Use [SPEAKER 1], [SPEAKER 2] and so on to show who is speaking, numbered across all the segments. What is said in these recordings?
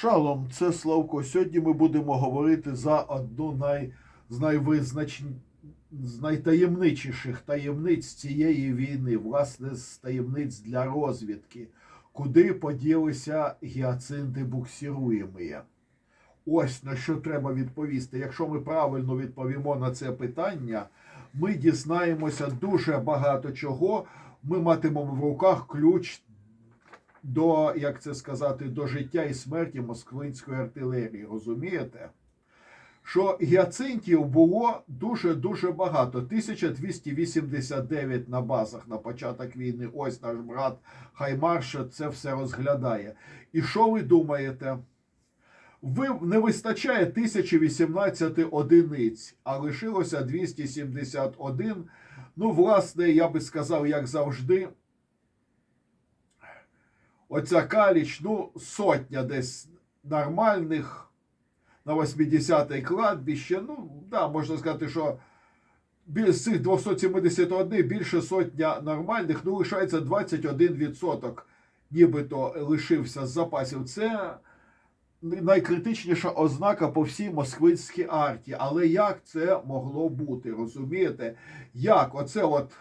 [SPEAKER 1] Шалом, це Славко. Сьогодні ми будемо говорити за одну най, з, найвизнач... з найтаємничіших таємниць цієї війни, власне, з таємниць для розвідки, куди поділися гіацинти буксируємі. Ось на що треба відповісти. Якщо ми правильно відповімо на це питання, ми дізнаємося дуже багато чого. Ми матимемо в руках ключ до, як це сказати, до життя і смерті москвинської артилерії. Розумієте? Що гіацинтів було дуже-дуже багато. 1289 на базах на початок війни. Ось наш брат Хаймарша це все розглядає. І що ви думаєте? Ви не вистачає 1018 одиниць, а лишилося 271. Ну, власне, я би сказав, як завжди, оця каліч, ну, сотня десь нормальних на 80-й кладбище. Ну, да, можна сказати, що з цих 271 більше сотня нормальних, ну, лишається 21%, нібито лишився з запасів. Це найкритичніша ознака по всій москвинській арті. Але як це могло бути? Розумієте? Як оце от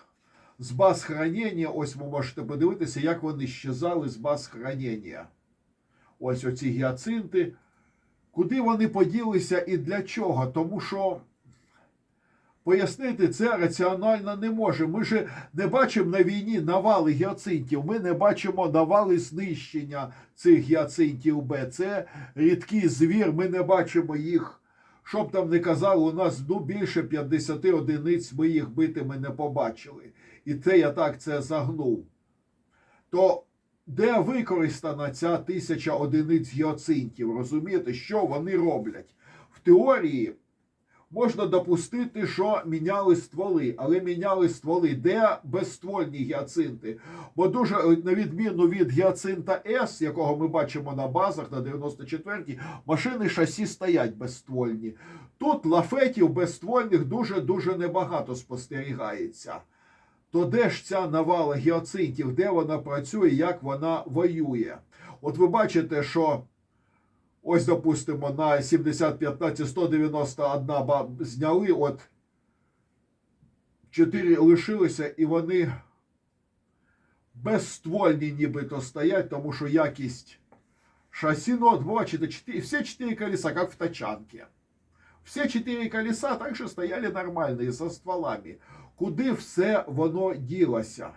[SPEAKER 1] з баз хранення, ось ви можете подивитися, як вони щезали з баз хранення. Ось оці гіацинти. Куди вони поділися і для чого? Тому що пояснити це раціонально не може. Ми ж не бачимо на війні навали гіацинтів. Ми не бачимо навали знищення цих гіацинтів Б. Це рідкий звір, ми не бачимо їх. Щоб там не казали, у нас ну, більше 50 одиниць ми їх битими не побачили. І це я так це загнув. То де використана ця тисяча одиниць гіацинтів? Розумієте, що вони роблять? В теорії можна допустити, що міняли стволи, але міняли стволи, де безствольні гіацинти. Бо дуже е, на відміну від гіацинта С, якого ми бачимо на базах на 94-й, машини шасі стоять безствольні. Тут лафетів безствольних дуже дуже небагато спостерігається. То де ж ця навала гіацинтів, де вона працює, як вона воює? От ви бачите, що ось, допустимо, на 7015 191 ба- зняли, от 4 лишилися, і вони безствольні нібито стоять, тому що якість шасі, ну от бачите, 4, все 4 колеса, як в тачанке. Все чотири колеса також стояли нормальні, зі стволами. Куди все воно ділося?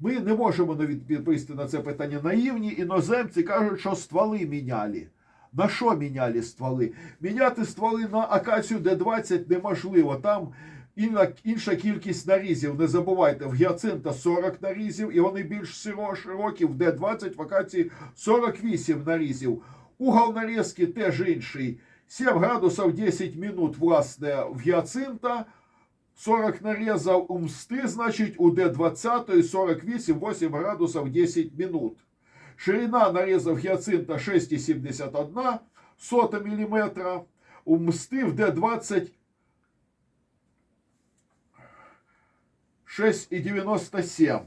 [SPEAKER 1] Ми не можемо навіть відповісти на це питання. Наївні іноземці кажуть, що стволи міняли. На що міняли стволи? Міняти стволи на акацію Д-20 неможливо. Там інша кількість нарізів. Не забувайте, в гіацинта 40 нарізів, і вони більш широкі. В Д-20 в акації 48 нарізів. Угол нарізки теж інший. 7 градусів 10 минут, власне, в гіацинта. 40 нарезав у мсти, значить у Д20 48 8 градусів 10 минут. Ширина нарезав гіацинта 6,71 сота міліметра. У мсти в Д20 6,97.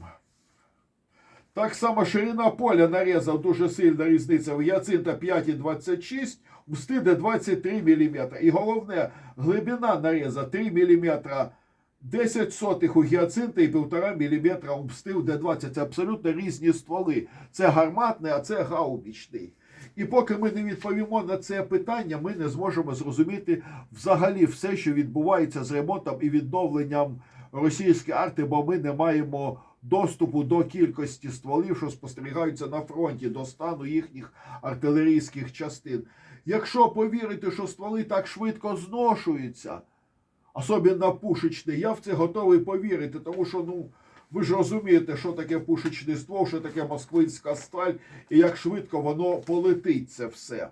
[SPEAKER 1] Так само ширина поля нарізав дуже сильна різниця. У гіацинта 5,26, у мсти де 23 мм. І головне, глибина наріза 3 мм. 10 сотих у гіацинта і 1,5 мм у мсти де 20. Це абсолютно різні стволи. Це гарматний, а це гаубічний. І поки ми не відповімо на це питання, ми не зможемо зрозуміти взагалі все, що відбувається з ремонтом і відновленням російської арти, бо ми не маємо доступу до кількості стволів, що спостерігаються на фронті, до стану їхніх артилерійських частин. Якщо повірити, що стволи так швидко зношуються, особливо пушечний, я в це готовий повірити, тому що ну. Ви ж розумієте, що таке пушечний ствол, що таке москвинська сталь, і як швидко воно полетить це все.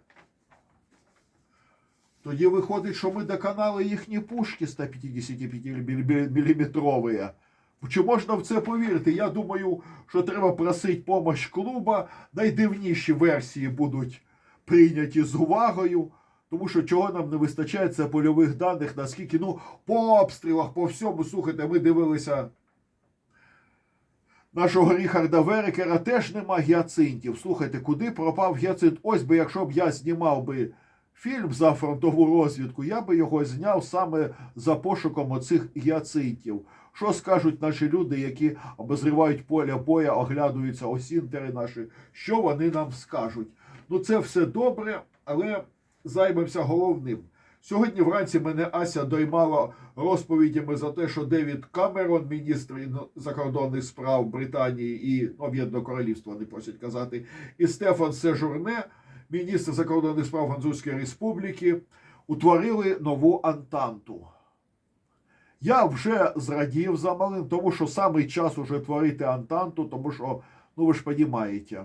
[SPEAKER 1] Тоді виходить, що ми доконали їхні пушки 155-мм. Чи можна в це повірити? Я думаю, що треба просити помощь клуба. Найдивніші версії будуть прийняті з увагою. Тому що чого нам не вистачає, це польових даних, наскільки, ну, по обстрілах, по всьому, слухайте, ми дивилися нашого Ріхарда Верекера теж нема гіацинтів. Слухайте, куди пропав гіацинт? Ось би, якщо б я знімав би фільм за фронтову розвідку, я би його зняв саме за пошуком оцих гіацинтів. Що скажуть наші люди, які обозрівають поля боя, оглядуються осінтери наші, що вони нам скажуть? Ну, це все добре, але займемося головним. Сьогодні вранці мене Ася доймала розповідями за те, що Девід Камерон, міністр закордонних справ Британії і Об'єднаного Королівства, вони просять казати, і Стефан Сежурне, міністр закордонних справ Французької Республіки, утворили нову Антанту. Я вже зрадів за малим, тому що самий час уже творити Антанту, тому що, ну ви ж розумієте,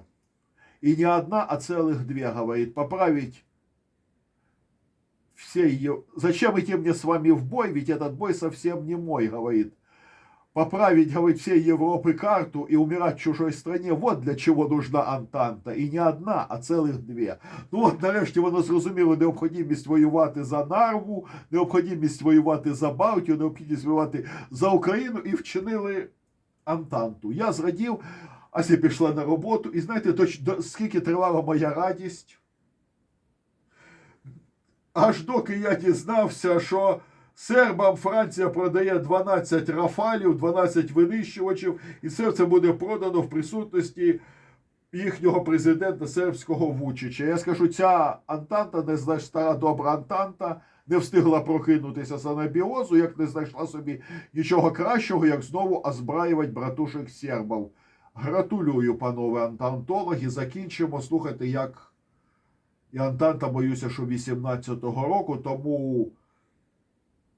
[SPEAKER 1] и не одна, а целых две, говорит, поправить все ее... Зачем идти мне с вами в бой, ведь этот бой совсем не мой, говорит. Поправить, говорит, всей Европы карту и умирать в чужой стране, вот для чого нужна Антанта. І не одна, а цілих дві. Ну от нарешті воно зрозуміло необхідність воювати за Нарву, необхідність воювати за Балтію, необхідність воювати за Україну і вчинили Антанту. Я зрадів, Ася пішла на роботу, і знаєте, точ, до, скільки тривала моя радість? Аж доки я дізнався, що сербам Франція продає 12 рафалів, 12 винищувачів, і все це буде продано в присутності їхнього президента сербського Вучича. Я скажу, ця Антанта, не знаєш, стара добра Антанта, не встигла прокинутися з анабіозу, як не знайшла собі нічого кращого, як знову озбраювати братушек сербів. Гратулюю, панове антантологи. Закінчимо. Слухайте, як і Антанта, боюся, що 18-го року, тому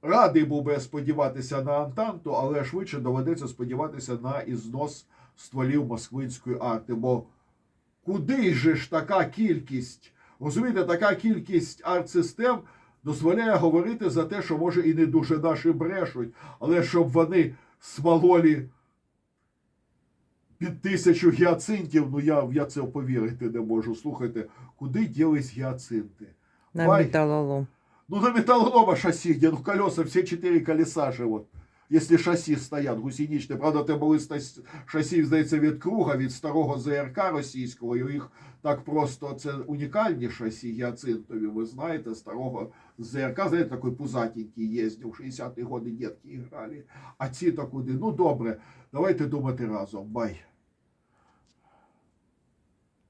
[SPEAKER 1] радий був би сподіватися на Антанту, але швидше доведеться сподіватися на ізнос стволів москвинської арти. Бо куди же ж така кількість, розумієте, така кількість арт-систем дозволяє говорити за те, що може і не дуже наші брешуть, але щоб вони смололі під тисячу гіацинтів, ну я, я це повірити не можу. Слухайте, куди ділись гіацинти?
[SPEAKER 2] На
[SPEAKER 1] Бай.
[SPEAKER 2] металлолом.
[SPEAKER 1] Ну, на металлолома шасси, где ну, колеса, все четыре колеса же вот. Если шасси стоять гусеничні, правда, це були шасі, здається, від круга, від старого ЗРК російського, і їх так просто, це унікальні шасі гіацинтові, ви знаєте, старого ЗРК, знаєте, такий пузатенький їздив, в 60-ті годи дітки грали. А ці то куди? Ну, добре, давайте думати разом, бай.